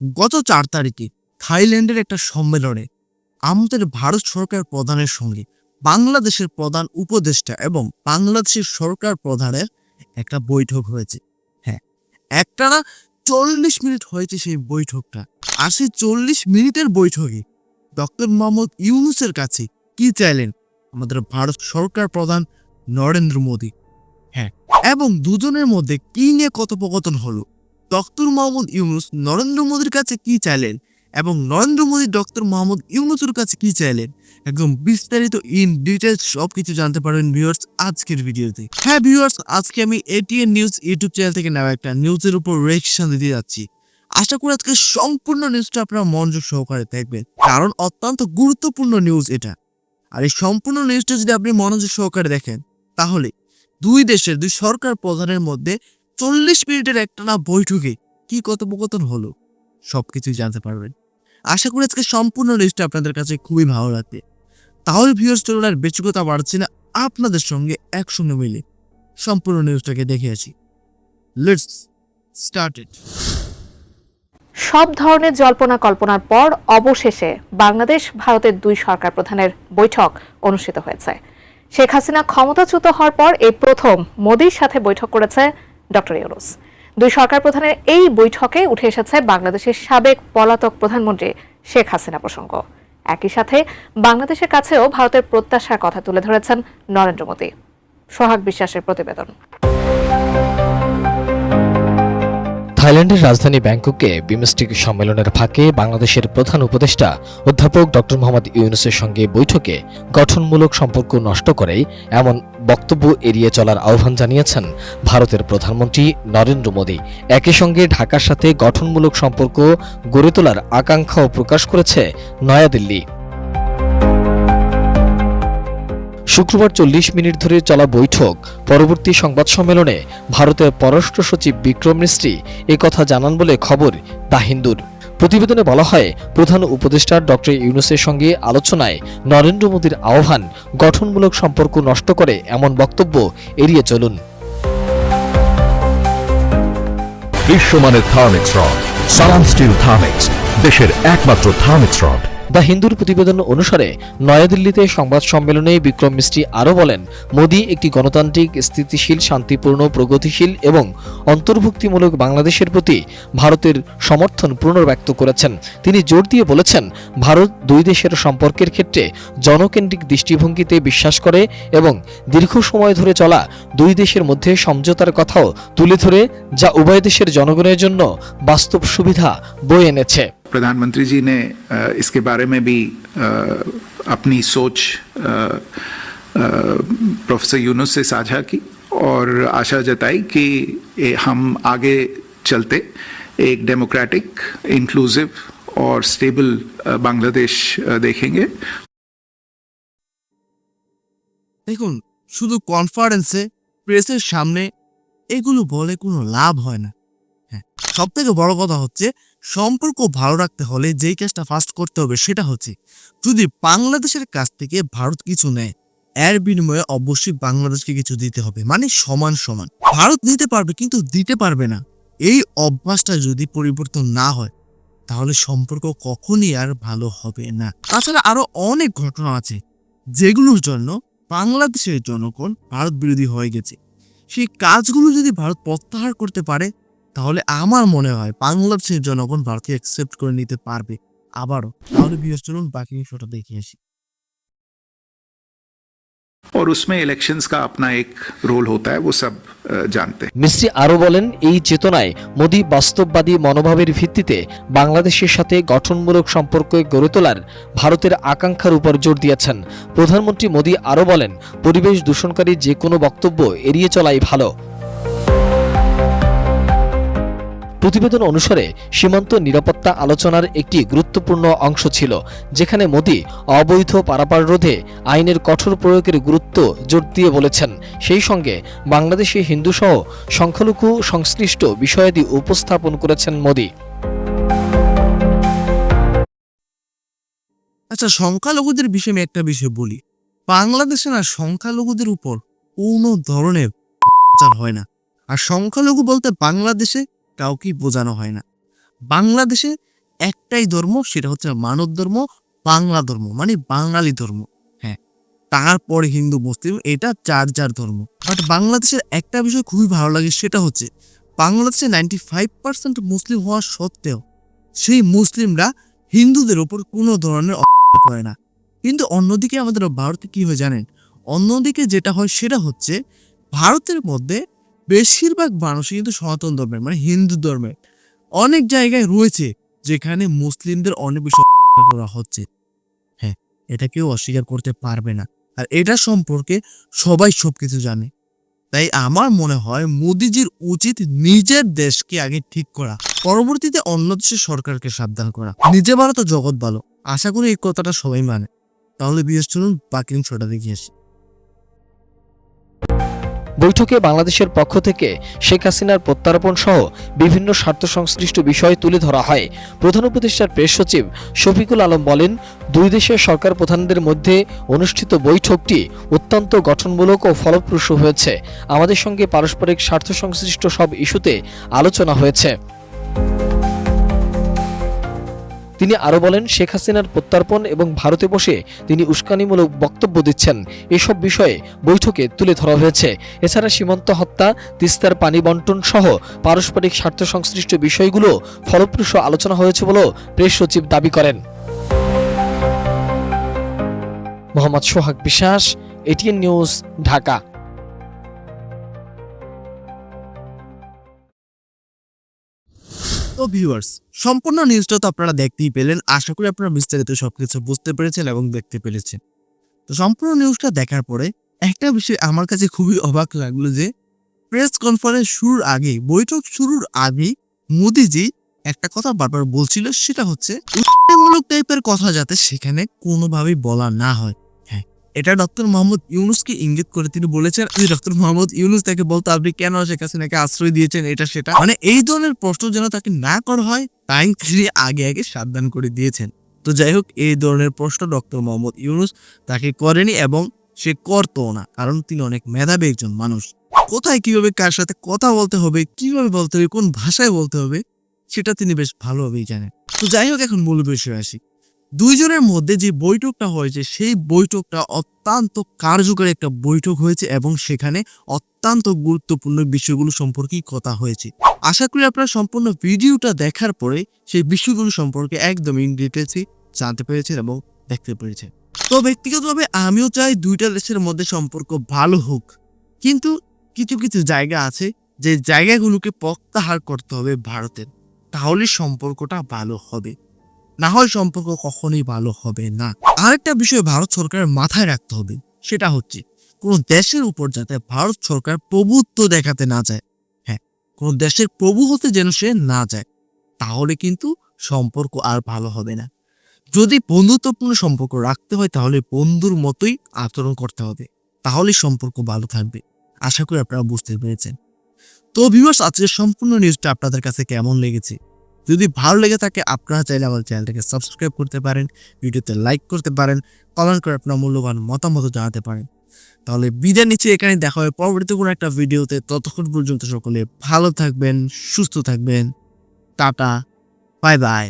গত চার তারিখে থাইল্যান্ডের একটা সম্মেলনে আমাদের ভারত সরকার প্রধানের সঙ্গে, বাংলাদেশের প্রধান উপদেষ্টা এবং বাংলাদেশের সরকার প্রধানের একটা বৈঠক হয়েছে। হ্যাঁ একটা না চল্লিশ মিনিট হয়েছে সেই বৈঠকটা। আর সেই চল্লিশ মিনিটের বৈঠকে ডক্টর মোহাম্মদ ইউনুসের কাছে কি চাইলেন আমাদের ভারত সরকার প্রধান নরেন্দ্র মোদী? হ্যাঁ এবং দুজনের মধ্যে কি নিয়ে কথোপকথন হলো? ডক্টর মোহাম্মদ ইউনুস নরেন্দ্র মোদীর কাছে কি চাইলেন? এবং নরেন্দ্র মোদী, ডক্টর মোহাম্মদ ইউনুসের কাছে কি চাইলেন? একদম বিস্তারিত ইন ডিটেলস সব কিছু জানতে পারবেন ভিউয়ার্স আজকের ভিডিওতে। হ্যাঁ ভিউয়ার্স আজকে আমি এটিএন নিউজ ইউটিউব চ্যানেল থেকে নেওয়া একটা নিউজের উপর রিয়েকশন দিতে যাচ্ছি। আশা করি আজকে সম্পূর্ণ নিউজটা আপনারা মনোযোগ সহকারে দেখবেন, কারণ অত্যন্ত গুরুত্বপূর্ণ নিউজ এটা। আর এই সম্পূর্ণ নিউজটা যদি আপনি মনোযোগ সহকারে দেখেন, তাহলে দুই দেশের, দুই সরকার প্রধানের মধ্যে চল্লিশ মিনিটের একটা না বৈঠকে কি কথোপকথন হলো? সবকিছুই জানতে পারবেন। আশা করি আজকে সম্পূর্ণ নিউজটা আপনাদের কাছে খুবই ভালো লাগবে। তাহলে ভিউয়ার্স চলুন বেশি কথা না, আপনাদের সঙ্গে একসঙ্গে মিলে সম্পূর্ণ নিউজটাকে দেখে আসি। স্টার্টেড সব ধরনের জল্পনা কল্পনার পর অবশেষে বাংলাদেশ ভারতের দুই সরকার প্রধানের বৈঠক অনুষ্ঠিত হয়েছে। শেখ হাসিনা ক্ষমতাচ্যুত হওয়ার পর এই প্রথম মোদীর সাথে বৈঠক করেছে ডক্টর ইউনুস। দুই সরকার প্রধানের এই বৈঠকে উঠে এসেছে বাংলাদেশের সাবেক পলাতক প্রধানমন্ত্রী শেখ হাসিনা প্রসঙ্গ। একই সাথে বাংলাদেশের কাছেও ভারতের প্রত্যাশার কথা তুলে ধরেছেন নরেন্দ্র মোদী। সোহাগ বিশ্বাসের প্রতিবেদন। থাইল্যান্ডের রাজধানী ব্যাংককে বিমস্টিক সম্মেলনের ফাঁকে বাংলাদেশের প্রধান উপদেষ্টা অধ্যাপক ড. মোহাম্মদ ইউনুসের সঙ্গে বৈঠকে গঠনমূলক সম্পর্ক নষ্ট করেই এমন বক্তব্য এড়িয়ে চলার আহ্বান জানিয়েছেন ভারতের প্রধানমন্ত্রী নরেন্দ্র মোদী। একই সঙ্গে ঢাকার সাথে গঠনমূলক সম্পর্ক গড়ে তোলার আকাঙ্ক্ষাও প্রকাশ করেছে নয়াদিল্লি। শুক্রবার চল্লিশ মিনিট ধরে চলা বৈঠক। পরবর্তী সংবাদ সম্মেলনে ভারতের পররাষ্ট্র সচিব বিক্রম মিস্ত্রি কথা জানান বলে খবর দা হিন্দুর প্রতিবেদনে বলা হয়, প্রধান উপদেষ্টা ডক্টর ইউনুসের সঙ্গে আলোচনায় নরেন্দ্র মোদীর আহ্বান গঠনমূলক সম্পর্ক নষ্ট করে এমন বক্তব্য এড়িয়ে চলুন। বিশ্বমানের Thermex rod, Salam steel Thermex, দেশের একমাত্র থার্মিক্স রড। দ্য হিন্দুর প্রতিবেদন অনুসারে নয়াদিল্লিতে সংবাদ সম্মেলনে বিক্রম মিস্ত্রি আরও বলেন, মোদী একটি গণতান্ত্রিক, স্থিতিশীল, শান্তিপূর্ণ, প্রগতিশীল এবং অন্তর্ভুক্তিমূলক বাংলাদেশের প্রতি ভারতের সমর্থন পুনর্ব্যক্ত করেছেন। তিনি জোর দিয়ে বলেছেন, ভারত দুই দেশের সম্পর্কের ক্ষেত্রে জনকেন্দ্রিক দৃষ্টিভঙ্গিতে বিশ্বাস করে এবং দীর্ঘ সময় ধরে চলা দুই দেশের মধ্যে সমঝোতার কথাও তুলে ধরে, যা উভয় দেশের জনগণের জন্য বাস্তব সুবিধা বয়ে এনেছে। प्रधानमंत्री जी ने अ, इसके बारे में भी अ, अपनी सोच अ, अ, प्रोफेसर यूनुस से साझा की और आशा जताई कि ये हम आगे चलते एक डेमोक्रेटिक इंक्लूसिव और स्टेबल अ, बांग्लादेश अ, देखेंगे দেখুন শুধু কনফারেন্সে প্রেসের সামনে এগুলো বলে কোনো লাভ হয় না হ্যাঁ সব থেকে বড় কথা হচ্ছে সম্পর্ক ভালো রাখতে হলে যেই কাজটা ফার্স্ট করতে হবে সেটা হচ্ছে, যদি বাংলাদেশের কাছ থেকে ভারত কিছু নেয়, এর বিনিময়ে অবশ্যই বাংলাদেশকে কিছু দিতে হবে মানে সমান সমান। ভারত নিতে পারবে কিন্তু দিতে পারবে না। এই অভ্যাসটা যদি পরিবর্তন না হয়, তাহলে সম্পর্ক কখনই আর ভালো হবে না। তাছাড়া আরও অনেক ঘটনা আছে, যেগুলোর জন্য বাংলাদেশের জনগণ ভারত বিরোধী হয়ে গেছে। সেই কাজগুলো যদি ভারত প্রত্যাহার করতে পারে তাহলে আমার মনে হয় বাংলাদেশের জনগণ ভারতকে অ্যাকসেপ্ট করে নিতে পারবে আবারও তাহলে বিয়ের চলুন বাকি বিষয়টা দেখে আসি और उसमें इलेक्शंस का अपना एक रोल होता है वो सब अ, जानते हैं মিস্ত্রি আরও বলেন এই চেতনায় মোদী বাস্তববাদী মনোভাবের ভিত্তিতে বাংলাদেশের সাথে গঠনমূলক সম্পর্ক গড়ে তোলার ভারতের আকাঙ্ক্ষার উপর জোর দিয়েছেন প্রধানমন্ত্রী মোদী আরও বলেন পরিবেশ দূষণকারী যে কোনো বক্তব্য এড়িয়ে চলাই ভালো প্রতিবেদন অনুসারে সীমান্ত নিরাপত্তা আলোচনার একটি গুরুত্বপূর্ণ অংশ ছিল, যেখানে মোদী অবৈধ পারাপার রোধে আইনের কঠোর প্রয়োগের গুরুত্ব জোর দিয়ে বলেছেন। সেই সঙ্গে বাংলাদেশে হিন্দুসহ সংখ্যালঘু সংশ্লিষ্ট বিষয়াদি উপস্থাপন করেছেন মোদী। আচ্ছা সংখ্যালঘুদের বিষয়ে আমি একটা বিষয় বলি। বাংলাদেশে না সংখ্যালঘুদের উপর কোনো ধরনের হয় না। আর সংখ্যালঘু বলতে বাংলাদেশে কাউকেই বোঝানো হয় না। বাংলাদেশে একটাই ধর্ম, সেটা হচ্ছে মানব ধর্ম, বাংলা ধর্ম মানে বাঙালি ধর্ম। হ্যাঁ তারপরে হিন্দু, মুসলিম, এটা চার চার ধর্ম। বাট বাংলাদেশের একটা বিষয় খুবই ভালো লাগে, সেটা হচ্ছে বাংলাদেশে নাইনটি ফাইভ পার্সেন্ট মুসলিম হওয়া সত্ত্বেও সেই মুসলিমরা হিন্দুদের ওপর কোনো ধরনের করে না। কিন্তু অন্যদিকে আমাদের ভারতে কি হয় জানেন? অন্যদিকে যেটা হয়, সেটা হচ্ছে ভারতের মধ্যে বেশিরভাগ মানুষই কিন্তু সনাতন ধর্মের মানে হিন্দু ধর্মের। অনেক জায়গায় রয়েছে যেখানে মুসলিমদের অনেক বেশি করা হচ্ছে। হ্যাঁ এটা কেউ অস্বীকার করতে পারবে না। আর এটা সম্পর্কে সবাই সবকিছু জানে। তাই আমার মনে হয় মোদিজির উচিত নিজের দেশকে আগে ঠিক করা। পরবর্তীতে অন্য দেশের সরকারকে সাবধান করা। নিজে ভালো তো জগৎ ভালো। আশা করি এই কথাটা সবাই মানে। তাহলে বিএস চলুন বাকি অংশটা দেখে আসি। বৈঠকে বাংলাদেশের পক্ষ থেকে শেখ হাসিনার প্রত্যার্পণ সহ বিভিন্ন স্বার্থ সংশ্লিষ্ট বিষয় তুলে ধরা হয়। প্রধান উপদেষ্টার প্রেস সচিব শফিকুল আলম বলেন, দুই দেশের সরকার প্রধানদের মধ্যে অনুষ্ঠিত বৈঠকটি অত্যন্ত গঠনমূলক ও ফলপ্রসূ হয়েছে। আমাদের সঙ্গে পারস্পরিক স্বার্থ সংশ্লিষ্ট সব ইস্যুতে আলোচনা হয়েছে। তিনি আরও বলেন, শেখ হাসিনার প্রত্যার্পণ এবং ভারতে বসে তিনি উস্কানিমূলক বক্তব্য দিচ্ছেন। এসব বিষয়ে বৈঠকে তুলে ধরা হয়েছে। এছাড়া সীমান্ত হত্যা, তিস্তার পানি বন্টন সহ পারস্পরিক স্বার্থ সংশ্লিষ্ট বিষয়গুলো ফলপ্রসূ আলোচনা হয়েছে বলেও প্রেস সচিব দাবি করেন। মোহাম্মদ সোহাগ বিশ্বাস, এটিএন নিউজ, ঢাকা। তো ভিউয়ার্স সম্পূর্ণ নিউজটা তো আপনারা দেখতেই পেলেন। আশা করি আপনারা বিস্তারিত সবকিছু বুঝতে পেরেছেন এবং দেখতে পেরেছেন। তো সম্পূর্ণ নিউজটা দেখার পরে একটা বিষয় আমার কাছে খুবই অবাক লাগল যে প্রেস কনফারেন্স শুরুর আগে বৈঠক শুরুর আগে মোদিজি একটা কথা বারবার বলছিল, সেটা হচ্ছে টাইপের কথা যাতে সেখানে কোনোভাবেই বলা না হ্যাঁ। এটা ডক্টর মোহাম্মদ ইউনুসকে ইঙ্গিত করে তিনি বলেছেন, যে ডক্টর মোহাম্মদ ইউনুস তাকে বলতো, আপনি কেন শেখ হাসিনাকে আশ্রয় দিয়েছেন? এটা, সেটা। মানে এই ধরনের প্রশ্ন যেন তাকে না করা হয়, তাই তিনি আগে আগে সাবধান করে দিয়েছেন। তো যাই হোক, এই ধরনের প্রশ্ন ডক্টর মোহাম্মদ ইউনুস তাকে করেনি এবং সে করতো না, কারণ তিনি অনেক মেধাবী একজন মানুষ। কোথায় কীভাবে কার সাথে কথা বলতে হবে, কীভাবে বলতে হবে, কোন ভাষায় বলতে হবে, সেটা তিনি বেশ ভালোভাবেই জানেন। তো যাই হোক, এখন মূল বিষয় আসি। দুইজনের মধ্যে যে বৈঠকটা হয়েছে, সেই বৈঠকটা অত্যন্ত কার্যকরী একটা বৈঠক হয়েছে এবং সেখানে অত্যন্ত গুরুত্বপূর্ণ বিষয়গুলো সম্পর্কেই কথা হয়েছে। আশা করি আপনারা সম্পূর্ণ ভিডিওটা দেখার পরে সেই বিষয়গুলো সম্পর্কে একদম ইন ডিটেলসই জানতে পেরেছেন এবং দেখতে পেরেছেন। তো ব্যক্তিগতভাবে আমিও চাই দুইটা দেশের মধ্যে সম্পর্ক ভালো হোক। কিন্তু কিছু কিছু জায়গা আছে যে জায়গাগুলোকে প্রত্যাহার করতে হবে ভারতের। তাহলে সম্পর্কটা ভালো হবে। না হয় সম্পর্ক কখনোই ভালো হবে না। আরেকটা বিষয় ভারত সরকারের মাথায় রাখতে হবে, সেটা হচ্ছে কোন দেশের উপর যাতে ভারত সরকার প্রভুত্ব দেখাতে না যায় হ্যাঁ কোন দেশের প্রভু হতে যেন সে না যায় তাহলে কিন্তু সম্পর্ক আর ভালো হবে না। যদি বন্ধুত্বপূর্ণ সম্পর্ক রাখতে হয়, তাহলে বন্ধুর মতোই আচরণ করতে হবে তাহলে সম্পর্ক ভালো থাকবে। আশা করি আপনারা বুঝতে পেরেছেন। তো ভিউয়ার্স আজকের সম্পূর্ণ নিউজটা আপনাদের কাছে কেমন লেগেছে? যদি ভালো লেগে থাকে, আপনারা চাইলে আমার চ্যানেলটাকে সাবস্ক্রাইব করতে পারেন, ভিডিওতে লাইক করতে পারেন কমেন্ট করে আপনার মূল্যবান মতামত জানাতে পারেন। তাহলে বিদায় নিচ্ছে এখানে দেখা হবে পরবর্তী কোনো একটা ভিডিওতে। ততক্ষণ পর্যন্ত সকলে ভালো থাকবেন, সুস্থ থাকবেন। Tata bye bye